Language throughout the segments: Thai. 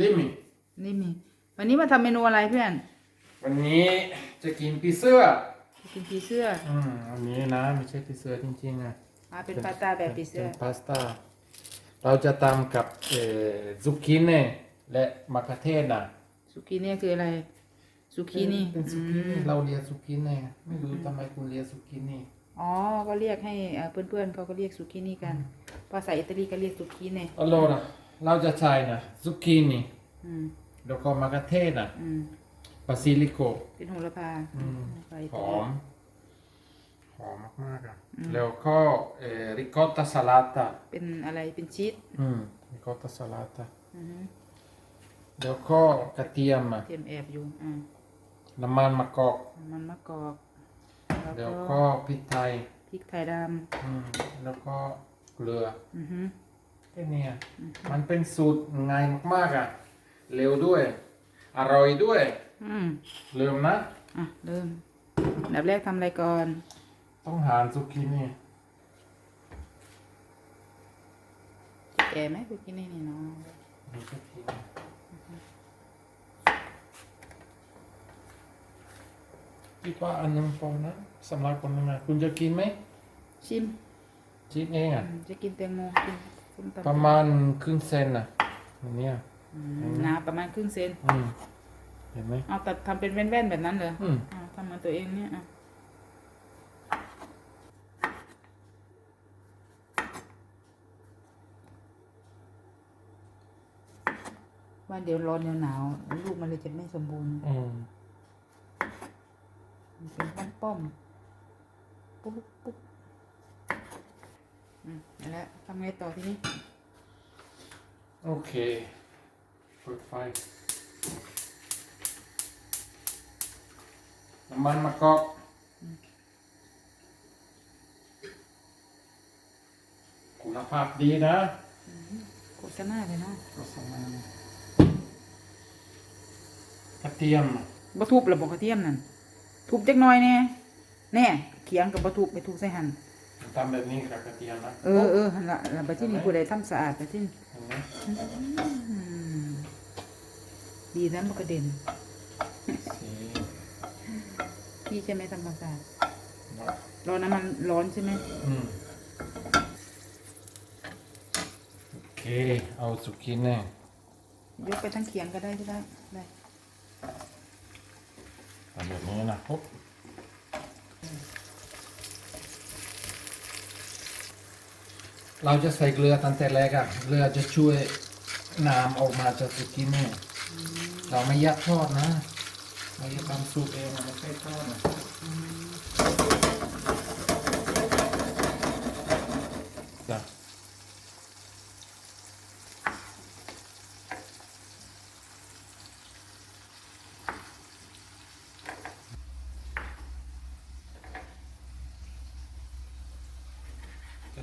Dimmi นี่มี วันนี้มาทำเมนูอะไรเพื่อนวันนี้จะกินปีเสื้อ กินผีเสื้ออืมอันนี้นะไม่ใช่ปีเสื้อจริงๆอะมาเป็นปาสต้าแบบผีเสื้อเป็นพาสต้า เราจะตำกับเอ่อซุกกินีและมะเขือเทศน่ะสุกี้นี่คืออะไร สุกี้นี่เป็นซุอืกินีมเราเรียกซุกินีไม่รู้ทำไมคุณเรียกซุกินีอ๋อ ก็เรียกให้เอ่อเพื่อนๆเขาก็เรียกสุกี้นี่กันภาษาอิตาลีก็เรียกสุกี้นี่ allora เราจะใช้นะซุกกินีอืมแล้วก็มะเขือเทศน่ะอืมบาซิลิโกเป็นโหระพาอืม ไปหอม หอมมากๆอะแล้วก็เอ่อริคอตตาสลัดอะเป็นอะไรเป็นชีสอืมริคอตตาสลัดอะอือฮึแล้วก็กระเทียมอะเทียมแอบอยู่อ่าน้ำมันมะกอกมันมะกอกแล้แล้ววก็ก็พริกไทยพริกไทยดอืมแล้วก็เกลือำอือฮึ แค่เนี้ยมันเป็นสูตรง่ายมากๆอะ เร็วด้วย อร่อยด้วย อืมเริ่มนะ อะเริ่มอันดับแรกทำอะไรก่อนต้องหารซุกินี่แก่ไหมสุกี้นี่นี่เนาะมีซุกินี่คิดว่าอันนึงพอนะสำหรับคนนึงนะคุณจะกินไหมชิมชิมเองอะ อืมจะกินแตงโมกิน ส้มตำประมาณครึ่งเซนน่ะอันเนี้ย อืมหนาประมาณครึ่งเซนอืมเห็นไหม เอาแต่ทำเป็นแว่นๆแบบนั้นเหรออืมเอาทำเหมือนตัวเองเนี่ยอะว่าเดี๋ยวร้อนเดี๋ยวหนาวลูกมันเลยจะไม่สมบูรณ์อืมมันเป็นป้อมๆปุ๊บปุ๊บ อืมเอาละทำไงต่อทีนี้ โอเคเปิดไฟ น้ำมันมะกอกคุณภาพดีนะโฆษณาเลยเนาะก็สมานกระเทียมบะทุบหรือบอกกระเทียมนั่นทุบจักหน่อยแน่แน่เขียงกับบะทุบไปทุบใส่หั่น ทำแบบนี้กับกระเทียมนะเออเออหั่นละแล้วไปที่นี่ผู้ใดทำสะอาดไปที่นี่เห็นไหมอืมดีนะมันกระเด็นสีพี่ใช่ไหมทำความสะอาดเนาะร้อนน้ำมันร้อนใช่ไหมอืมโอเค เอาสุกินแน่ยกไปทั้งเขียงก็ได้ก็ได้ได้ทำแบบนี้นะปุ๊บ เราจะใส่เกลือตั้งแต่แรกอะเกลือจะช่วยน้ำออกมาจากสุกินแน่เราไม่ยัดทอดนะ เราจะทำซุปเองอะไม่ใช่ทอดนะจ้ะ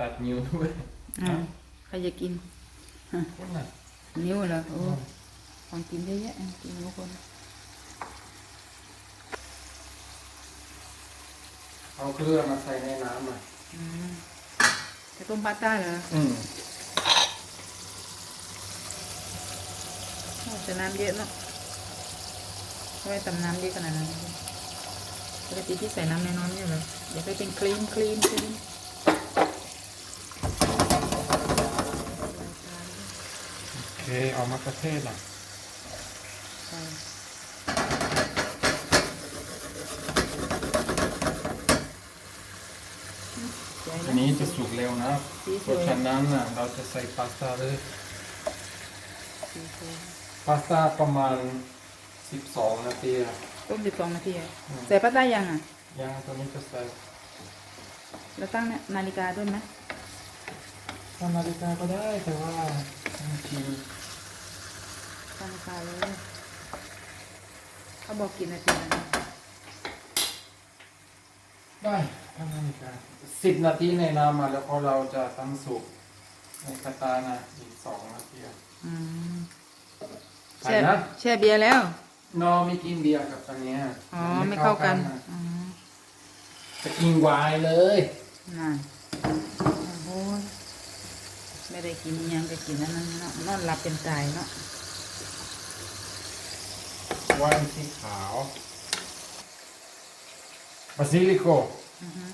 ตัดนิ้วด้วยอ่าใครจะกินพวกน่ะนิ้วเหรอโอ้ของกินเยอะแยะอะกินทุกคนเอาเกลือมาใส่ในน้ำอะอืมจะต้มปาสต้าเหรออืมโอ้จะน้ำเยอะเนาะทำไมทำน้ำเยอะขนาดนั้นปกติที่ใส่น้ำน้อยๆเนี่ยเหรอเดี๋ยวไปเป็นครีมครีมครีม โอเคเอามะเขือเทศอะใส่ใจอันะนนี้จะสุกเร็วนะสีสเพวยราะฉะนั้นน่ะเราจะใส่พาสต้าเลยสีสวยพาสต้าประมาณ12นาทีอะต้มสิบสองนาทีอะใส่ปาสต้ายังอะย่างตัวนี้จะใส่แล้วตั้งนาฬิกาด้วยไหม ทำนาฬิกาก็ได้แต่ว่าบางทีตั้งนาฬิกาเลยเขาบอกกี่นาทีนะได้ทำนาฬิกา10นาทีในน้ำมาแล้วก็เราจะตั้งสุกในกระตานะอีก2นาทีอะอืมใส่แช่นะแช่เบียร์แล้ว นอไม่กินเบียร์กับอันเนี้ยอ๋อ ไม่เข้ากันอะอ๋อจะกินไวน์เลย นั่นโอ้โห ไม่ได้กินอิหยังก็กินอันนั้นเนาะนอนหลับเป็นตายเนาะว่านสีขาวบาซิลิโกอือฮึ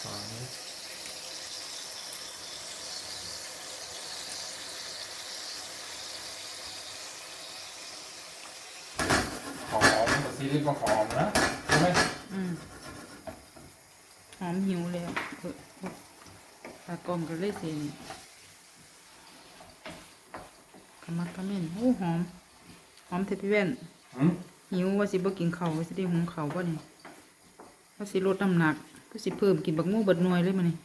ขาวนี้หอมบาซิลิโกหอมนะใช่ไหมอืมห อมหิวเลยอะเออเออตากล้องก็เลยเสียนี่ขมักเขม้นโอ้หอม หอมเทพี่แว่นอืมหิวว่าสิบ่กินข้าวว่าสิได้หุงข้าวบ่นี่ว่าสิลดน้ำหนัก ก็สิเพิ่มกินบักหมูเบิดหน่วยเลยมื้อนี้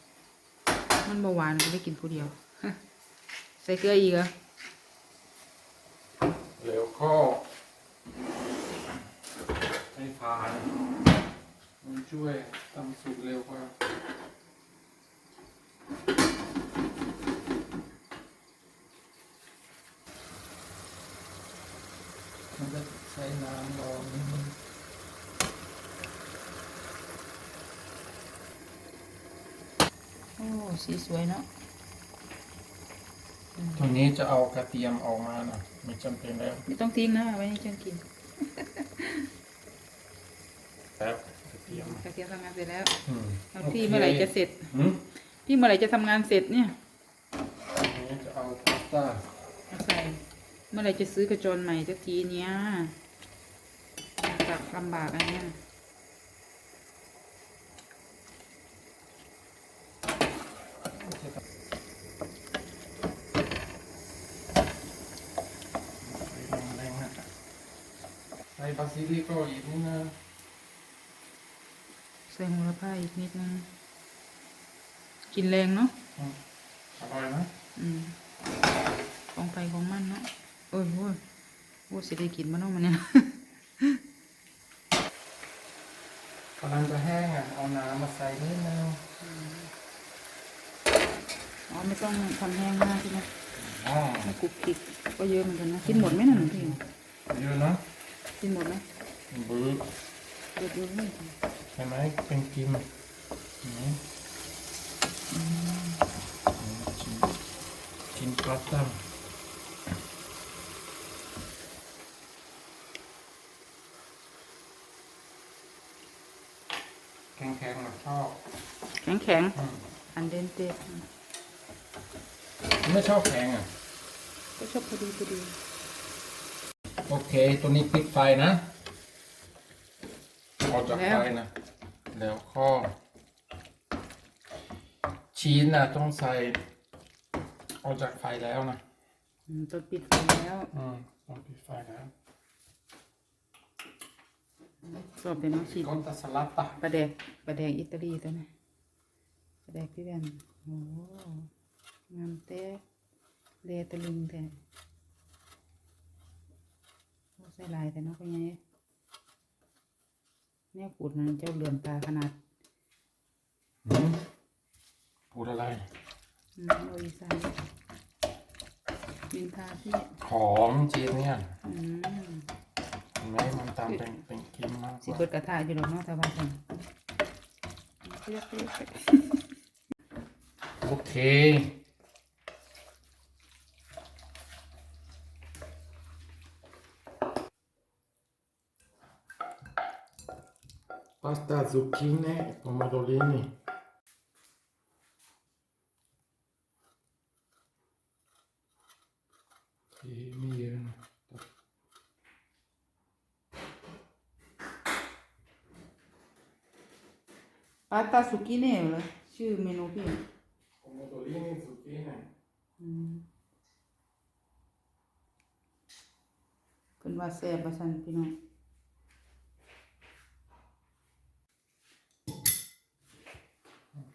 มันบ่หวานก็ได้กินผู้เดียว ใส่เกลืออีกเหรอแล้วก็ใช้พานมัน ช่วยทำสุกเร็วกว่ามันจะใช้น้ำรอนิดนึงโอ้ สีสวยเนาะตรงนี้จะเอากระเทียมออกมานะไม่จำเป็นแล้ว ไม่ต้องทิ้งนะเอาไว้ให้ฉันกินแล้วกระ เทียมกระเทียมทำงานเสร็จแล้วอืมแล้วพี่เมื่อไหร่จะเสร็จอืมพี่เมื่อไหร่จะทำงานเสร็จเนี่ยอันนี้จะเอาพาสต้าเอาใส่เมื่อไหร่จะซื้อกระจรใหม่สักทีเนี้ยจากลำบากอันเนี้ยแรงๆนะใส่บาซิลิโกอีกนิดนึงใส่โหระพาอีกนิดนึง กินแรงเนาะอืมอร่อยนะอืมของไปของมันเนาะโอ้ยโอ้ยโอ้ยสิได้กินมันเนาะมันเนี่ยกำลังจะแห้งอะ เอาน้ำมาใส่นิดนึงอ๋อไม่ต้องทำแห้งมากใช่ไหมอ๋อไม่กรุบกริบก็เยอะเหมือนกันนะ กินหมดไหมน่ะหนูพี่เยอะนะกินหมดไหมบื้อเดี๋ยวดูนี่ ใช่ไหมเป็นกิมอืมอืมกินกินปลาตั้มแข็งๆมาชอบแข็งแข็งอืมๆอันเดนเตไม่ชอบแข็งอะก็ชอบพอดีพอดี โอเค ตัวนี้ปิดไฟนะ ออกจากไฟนะ แล้วก็ชีสนะต้องใส่ออกจากไฟแล้วนะอืมตัวปิดไฟแล้ว อืมต้องปิดไฟแล้วสอบเป็นน้องชีก้อนตาสลัดตะปลาแดกปลาแดกอิตาลีตัวนี้ปลาแดกพี่แบนโอ้งามเต้เลตะลึงแท้โอ้ใส่ลายแต่เนาะเป็นไง เนี่ยขูดมันเจ้าเหลื่อมตาขนาดอืมพูดอะไรอืมโออีสานมินทาพี่หอมชีสเนี่ยอืมเห็นไหมมันตามเป็นเป็นกิมมากกสิว่าเปิดกระทะอยู่หรอกเนาะแต่ว่าจังเรียกเรียกเรียกโอเค พาสต้า zucchine pomodorini ที่ไม่เยอะนะปาตาสุกี้เน่เหรอชื่อเมนูพี่ pomodorini zucchine อืมเพิ่นว่าแซ่บว่าซั่นพี่น้อง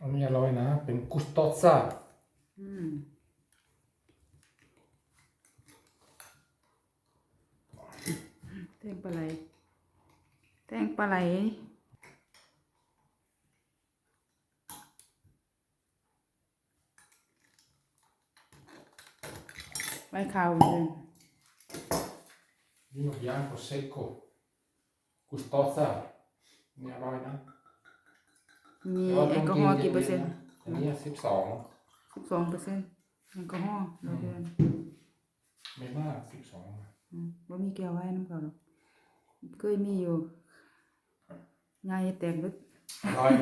อันนี้อร่อยนะ เป็นกุสโตซ่าอืมแตงปลาไหลแตงปลาไหลไว้ข้าวเลย vino bianco secco gustosa นี่อร่อยนะ มีแอลกอฮอล์กี่เปอร์เซ็นต์อันนี้สิบสองสิบสองเปอร์เซ็นต์แอลกอฮอล์เราเดือนไม่มากสิบสองอืมว่ามีแก้วไว้น้ำเขาหรอกเคยมีอยู่ยายแตกลึกอร่อย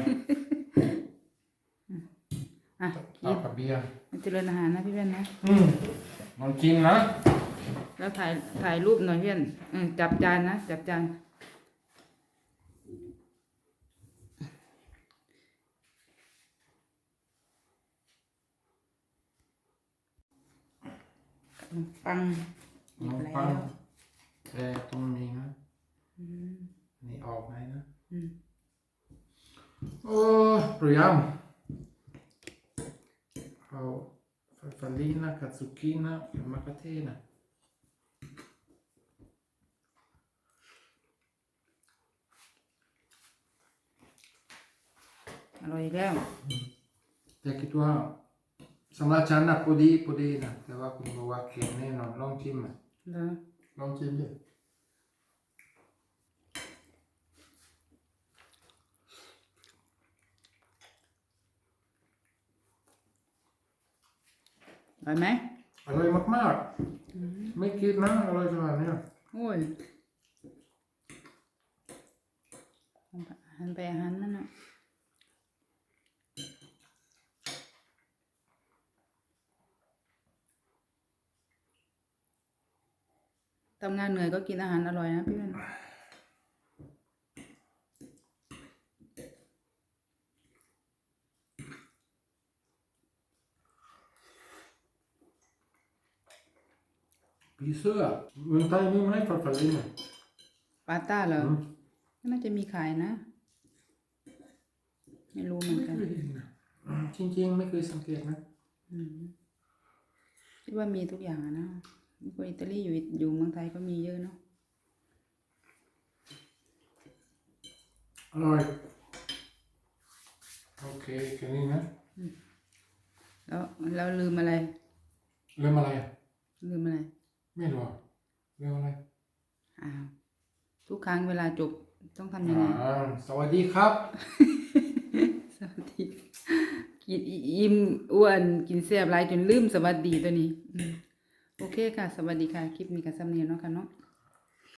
อะเอากินกับเบียร์มันเจริญอาหารนะพี่เพื่อนนะอืมลองกินนะ แล้วถ่ายถ่ายรูปหน่อยเพื่อนเออจับจานนะ จับจาน ขนมปังหยิบน้องแล้ปังวแค่ตรงนี้นะอืมนี่ออกไหมนะอืมโอ้เรียมเอาฟาลีนะกับซุกี้นะกับมะเขือเทศนะอร่อยอี สำหรับฉันนะพอดีพอดีนะแต่ว่าคุณบอกว่าเค็มแน่นอนลองชิมอะเหรอลองชิมดิอร่อยไหมอร่อยมากๆ ไม่คิดนะอร่อยขนาดเนี้ยโอ้ยอาหารไปอาหารนั่นน่ะ ทำงานเหนื่อยก็กินอาหารอร่อยนะพี่เพื่อนปีเสื้อเมืองไทยมีไหมฟาฟาลีเนี่ยปาต้าเหรออืมน่าจะมีขายนะ ไม่รู้เหมือนไม่กันเคยเห็นนะอืมจริงๆ ไม่เคยสังเกตนะอืมคิดว่ามีทุกอย่างอะ นะคนอิตาลีอยู่อยู่เมืองไทยก็มีเยอะเนาะอร่อยโอเคแค่นี้นะแล้วแล้วลืมอะไรเรื่องอะไรอะลืมอะไร ไม่รู้อะเรื่องอะไรอ้าวทุกครั้งเวลาจบต้องทำยังไงอ่าสวัสดีครับ สวัสดีกินอิ่มอ้วนกินแซ่บหลายจนลืมสวัสดีตัวนี้อืม โอเคค่ะ สวัสดีค่ะ คลิปนี้กับสำเนียงเนาะค่ะเนาะ